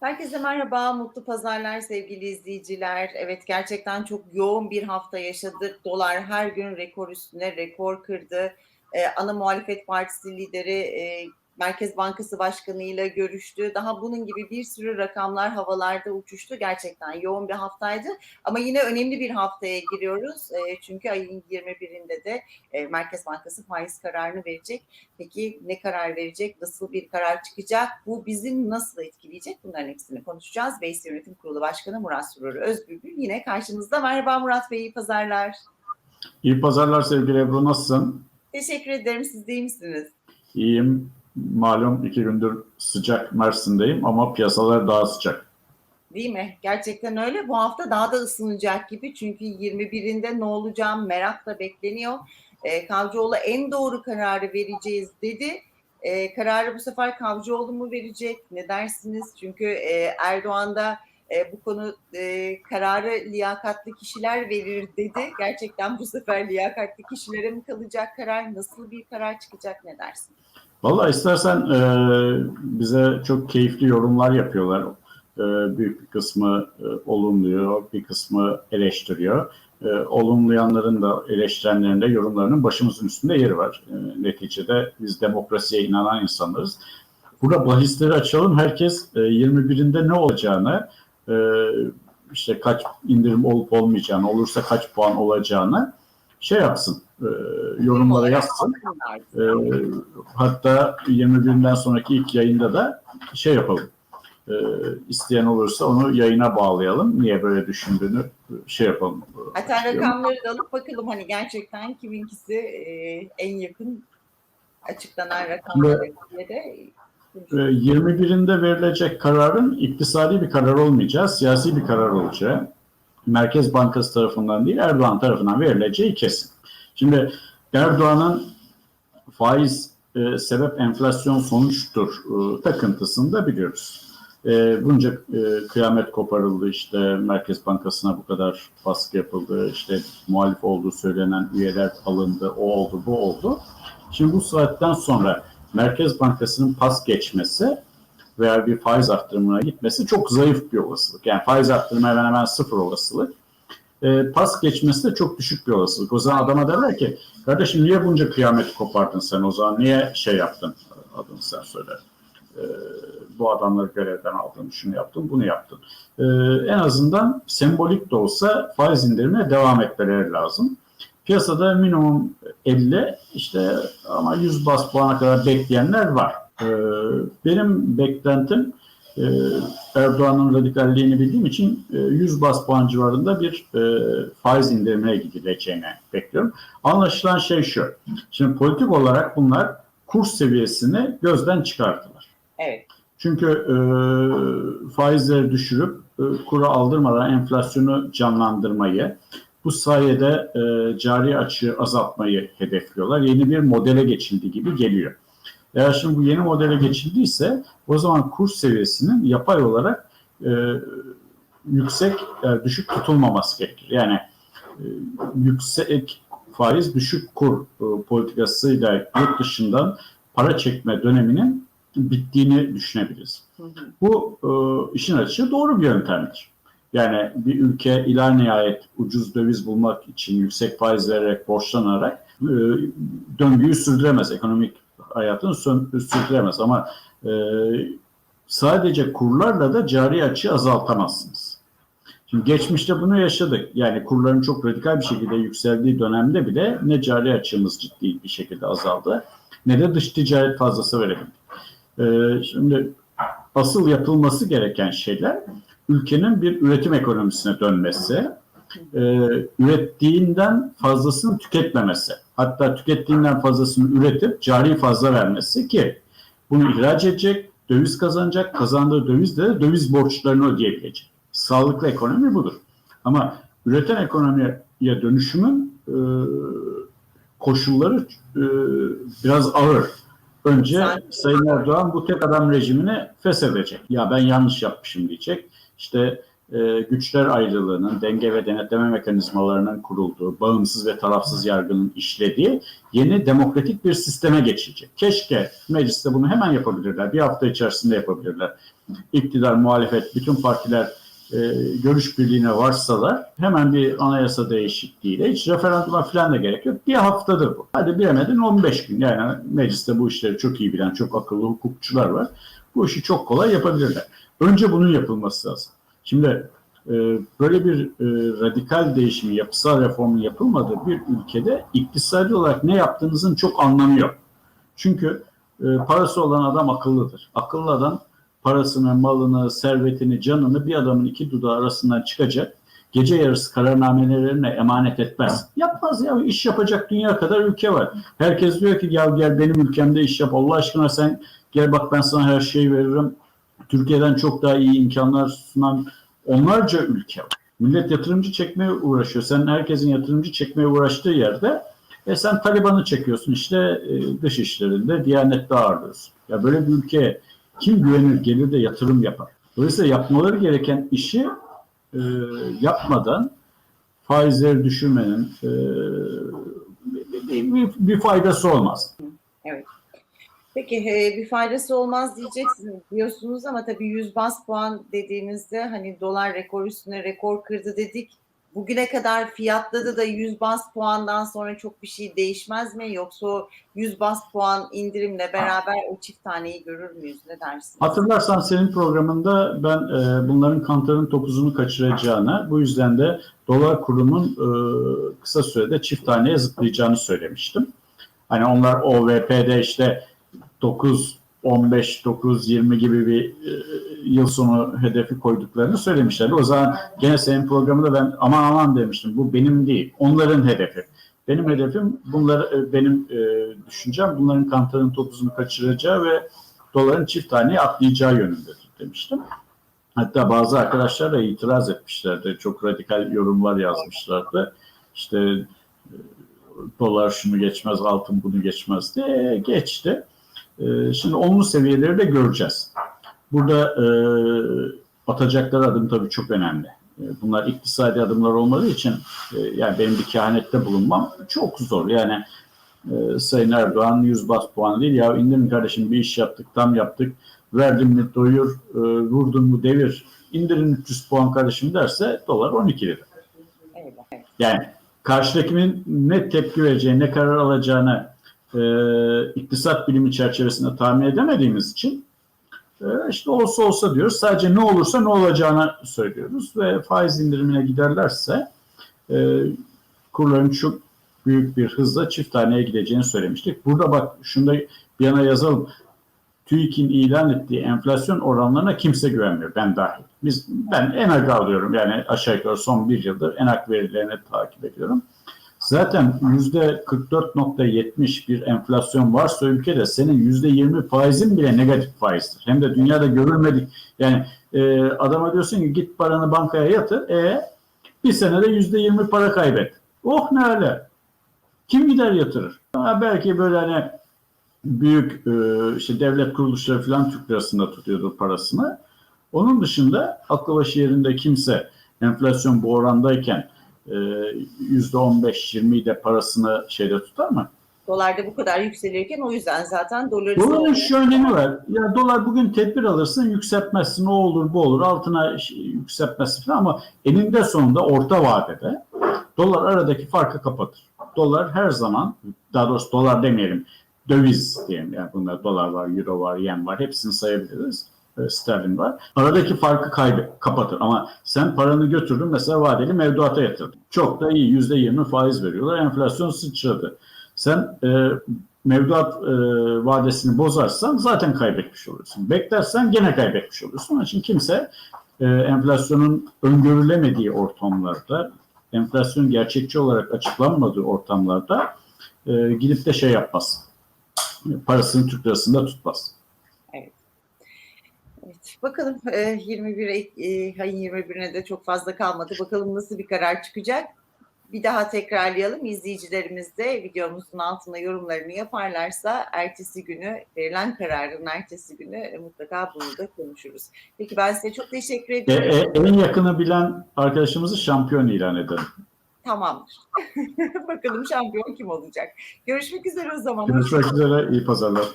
Herkese merhaba, mutlu pazarlar sevgili izleyiciler. Evet gerçekten çok yoğun bir hafta yaşadık. Dolar her gün rekor üstüne rekor kırdı. Ee, ana muhalefet partisi lideri e, Merkez Bankası Başkanı ile görüştü. Daha bunun gibi bir sürü rakamlar havalarda uçuştu. Gerçekten yoğun bir haftaydı. Ama yine önemli bir haftaya giriyoruz. E, çünkü ayın 21'inde de e, Merkez Bankası faiz kararını verecek. Peki ne karar verecek? Nasıl bir karar çıkacak? Bu bizi nasıl etkileyecek? Bunların hepsini konuşacağız. Beys Yönetim Kurulu Başkanı Murat Surur Özbülbül yine karşımızda. Merhaba Murat Bey, iyi pazarlar. İyi pazarlar sevgili Ebru, nasılsın? Teşekkür ederim. Siz de iyi misiniz? İyiyim. Malum iki gündür sıcak Mersin'deyim ama piyasalar daha sıcak. Değil mi? Gerçekten öyle. Bu hafta daha da ısınacak gibi. Çünkü 21'inde ne olacağım merakla bekleniyor. E, Kavcıoğlu en doğru kararı vereceğiz dedi. E, kararı bu sefer Kavcıoğlu mu verecek? Ne dersiniz? Çünkü e, Erdoğan e, bu konu e, kararı liyakatli kişiler verir dedi. Gerçekten bu sefer liyakatli kişilere mi kalacak karar? Nasıl bir karar çıkacak? Ne dersin? Vallahi istersen e, bize çok keyifli yorumlar yapıyorlar. E, büyük bir kısmı e, olumluyor, bir kısmı eleştiriyor. E, olumlayanların da eleştirenlerin de yorumlarının başımızın üstünde yeri var. E, neticede biz demokrasiye inanan insanlarız. Burada bahisleri açalım. Herkes e, 21'inde ne olacağını, e, işte kaç indirim olup olmayacağını, olursa kaç puan olacağını şey yapsın, e, yorumlara yazsın. E, hatta 21'den sonraki ilk yayında da şey yapalım. E, isteyen olursa onu yayına bağlayalım. Niye böyle düşündüğünü şey yapalım. Hatta rakamları da alıp bakalım hani gerçekten kiminkisi e, en yakın açıklanan rakamlar diye de 21'inde verilecek kararın iktisadi bir karar olmayacağı, siyasi bir karar olacağı, Merkez Bankası tarafından değil Erdoğan tarafından verileceği kesin. Şimdi Erdoğan'ın faiz e, sebep enflasyon sonuçtur e, takıntısını da biliyoruz. E, bunca e, kıyamet koparıldı işte Merkez Bankası'na bu kadar baskı yapıldı işte muhalif olduğu söylenen üyeler alındı o oldu bu oldu. Şimdi bu saatten sonra Merkez Bankası'nın pas geçmesi veya bir faiz arttırımına gitmesi çok zayıf bir olasılık. Yani faiz arttırımı hemen hemen sıfır olasılık. E, pas geçmesi de çok düşük bir olasılık. O zaman adama derler ki kardeşim niye bunca kıyamet kopardın sen o zaman niye şey yaptın adını sen söyle. E, bu adamları görevden aldın, şunu yaptın, bunu yaptın. E, en azından sembolik de olsa faiz indirimine devam etmeleri lazım. Piyasada minimum 50 işte ama 100 bas puana kadar bekleyenler var. Ee, benim beklentim e, Erdoğan'ın radikalliğini bildiğim için e, 100 bas puan civarında bir e, faiz indirimine gidileceğini bekliyorum. Anlaşılan şey şu. Şimdi politik olarak bunlar kurs seviyesini gözden çıkarttılar. Evet. Çünkü e, faizleri düşürüp e, kura aldırmadan enflasyonu canlandırmayı, bu sayede e, cari açığı azaltmayı hedefliyorlar. Yeni bir modele geçildi gibi geliyor. Eğer şimdi bu yeni modele geçildiyse o zaman kur seviyesinin yapay olarak e, yüksek, e, düşük tutulmaması gerekir. Yani e, yüksek faiz, düşük kur e, politikasıyla yurt dışından para çekme döneminin bittiğini düşünebiliriz. Hı hı. Bu e, işin açığı doğru bir yöntemdir. Yani bir ülke ila nihayet ucuz döviz bulmak için yüksek faiz vererek, borçlanarak e, döngüyü sürdüremez. Ekonomik hayatını sürdüremez. Ama e, sadece kurlarla da cari açığı azaltamazsınız. Şimdi geçmişte bunu yaşadık. Yani kurların çok radikal bir şekilde yükseldiği dönemde bile ne cari açığımız ciddi bir şekilde azaldı ne de dış ticaret fazlası verebildik. E, şimdi asıl yapılması gereken şeyler ülkenin bir üretim ekonomisine dönmesi, e, ürettiğinden fazlasını tüketmemesi, hatta tükettiğinden fazlasını üretip cari fazla vermesi ki bunu ihraç edecek, döviz kazanacak, kazandığı dövizle de döviz borçlarını ödeyebilecek. Sağlıklı ekonomi budur. Ama üreten ekonomiye dönüşümün e, koşulları e, biraz ağır. Önce Sayın Erdoğan bu tek adam rejimini feshedecek. Ya ben yanlış yapmışım diyecek. İşte e, güçler ayrılığının, denge ve denetleme mekanizmalarının kurulduğu, bağımsız ve tarafsız yargının işlediği yeni demokratik bir sisteme geçecek. Keşke mecliste bunu hemen yapabilirler. Bir hafta içerisinde yapabilirler. İktidar, muhalefet, bütün partiler e, görüş birliğine varsalar hemen bir anayasa değişikliğiyle hiç referanduma falan da gerek yok. Bir haftadır bu. Hadi bilemedin 15 gün. Yani mecliste bu işleri çok iyi bilen, çok akıllı hukukçular var. Bu işi çok kolay yapabilirler. Önce bunun yapılması lazım. Şimdi e, böyle bir e, radikal değişimi, yapısal reformun yapılmadığı bir ülkede iktisadi olarak ne yaptığınızın çok anlamı yok. Çünkü e, parası olan adam akıllıdır. Akıllı adam parasını, malını, servetini, canını bir adamın iki dudağı arasından çıkacak. Gece yarısı kararnamelerine emanet etmez. Yapmaz ya iş yapacak dünya kadar ülke var. Herkes diyor ki ya gel benim ülkemde iş yap. Allah aşkına sen gel bak ben sana her şeyi veririm. Türkiye'den çok daha iyi imkanlar sunan onlarca ülke var. Millet yatırımcı çekmeye uğraşıyor. Sen herkesin yatırımcı çekmeye uğraştığı yerde e sen Taliban'ı çekiyorsun işte e, dış işlerinde, Diyanet'te ağırlıyorsun. Ya böyle bir ülkeye kim güvenir gelir de yatırım yapar. Dolayısıyla yapmaları gereken işi e, yapmadan faizleri düşürmenin e, bir, bir, bir faydası olmaz. Peki e, bir faydası olmaz diyeceksiniz diyorsunuz ama tabii 100 bas puan dediğimizde hani dolar rekor üstüne rekor kırdı dedik. Bugüne kadar fiyatladı da 100 bas puandan sonra çok bir şey değişmez mi? Yoksa o 100 bas puan indirimle beraber o çift taneyi görür müyüz? Ne dersiniz? Hatırlarsan senin programında ben e, bunların kantarın topuzunu kaçıracağını, bu yüzden de dolar kurunun e, kısa sürede çift taneye zıplayacağını söylemiştim. Hani onlar OVP'de işte 9 15 9 20 gibi bir e, yıl sonu hedefi koyduklarını söylemişlerdi. O zaman gene senin programında ben aman aman demiştim. Bu benim değil. Onların hedefi. Benim hedefim bunları e, benim e, düşüncem bunların kantarın topuzunu kaçıracağı ve doların çift taneye atlayacağı yönündedir demiştim. Hatta bazı arkadaşlar da itiraz etmişlerdi. Çok radikal yorumlar yazmışlardı. İşte e, dolar şunu geçmez, altın bunu geçmez diye E, geçti. E, Şimdi onlu seviyeleri de göreceğiz. Burada e, atacakları adım tabii çok önemli. E, Bunlar iktisadi adımlar olmadığı için e, yani benim bir kehanette bulunmam çok zor. Yani e, Sayın Erdoğan 100 bas puan değil ya indirin kardeşim bir iş yaptık tam yaptık verdin mi doyur e, vurdun mu devir indirin 300 puan kardeşim derse dolar 12 lira. Yani karşıdakinin ne tepki vereceğini, ne karar alacağını e, iktisat bilimi çerçevesinde tahmin edemediğimiz için e, işte olsa olsa diyoruz. Sadece ne olursa ne olacağını söylüyoruz ve faiz indirimine giderlerse e, kurların çok büyük bir hızla çift taneye gideceğini söylemiştik. Burada bak şunu da bir yana yazalım. TÜİK'in ilan ettiği enflasyon oranlarına kimse güvenmiyor. Ben dahil. Biz, ben ENAG alıyorum. Yani aşağı yukarı son bir yıldır ENAG verilerini takip ediyorum. Zaten yüzde 44.70 bir enflasyon varsa ülkede senin yüzde 20 faizin bile negatif faizdir. Hem de dünyada görülmedik. Yani e, adama diyorsun ki git paranı bankaya yatır. E bir senede yüzde 20 para kaybet. Oh ne öyle. Kim gider yatırır? Ha, belki böyle hani büyük e, işte devlet kuruluşları falan Türk lirasında tutuyordur parasını. Onun dışında aklı başı yerinde kimse enflasyon bu orandayken e, yüzde 15-20'yi de parasını şeyde tutar mı? Dolarda bu kadar yükselirken o yüzden zaten doları Doların şu önemi var. Ya dolar bugün tedbir alırsın yükseltmezsin o olur bu olur altına yükseltmezsin falan ama eninde sonunda orta vadede dolar aradaki farkı kapatır. Dolar her zaman daha doğrusu dolar demeyelim döviz diyelim yani bunda dolar var, euro var, yen var hepsini sayabiliriz. E, Sterlin var. Aradaki farkı kaybı kapatır. Ama sen paranı götürdün mesela vadeli mevduata yatırdın. Çok da iyi. Yüzde yirmi faiz veriyorlar. Enflasyon sıçradı. Sen e, mevduat e, vadesini bozarsan zaten kaybetmiş oluyorsun. Beklersen gene kaybetmiş oluyorsun. Onun için kimse e, enflasyonun öngörülemediği ortamlarda, enflasyon gerçekçi olarak açıklanmadığı ortamlarda e, gidip de şey yapmaz. Parasını Türk lirasında tutmaz. Evet, bakalım e, 21 Ek- e, ayın 21'ine de çok fazla kalmadı. Bakalım nasıl bir karar çıkacak. bir daha tekrarlayalım. İzleyicilerimiz de videomuzun altına yorumlarını yaparlarsa ertesi günü verilen kararın ertesi günü e, mutlaka bunu da konuşuruz. Peki ben size çok teşekkür E, ediyorum. e, en yakını bilen arkadaşımızı şampiyon ilan edelim. Tamamdır. Bakalım şampiyon kim olacak. Görüşmek üzere o zaman. Görüşmek üzere. iyi pazarlar.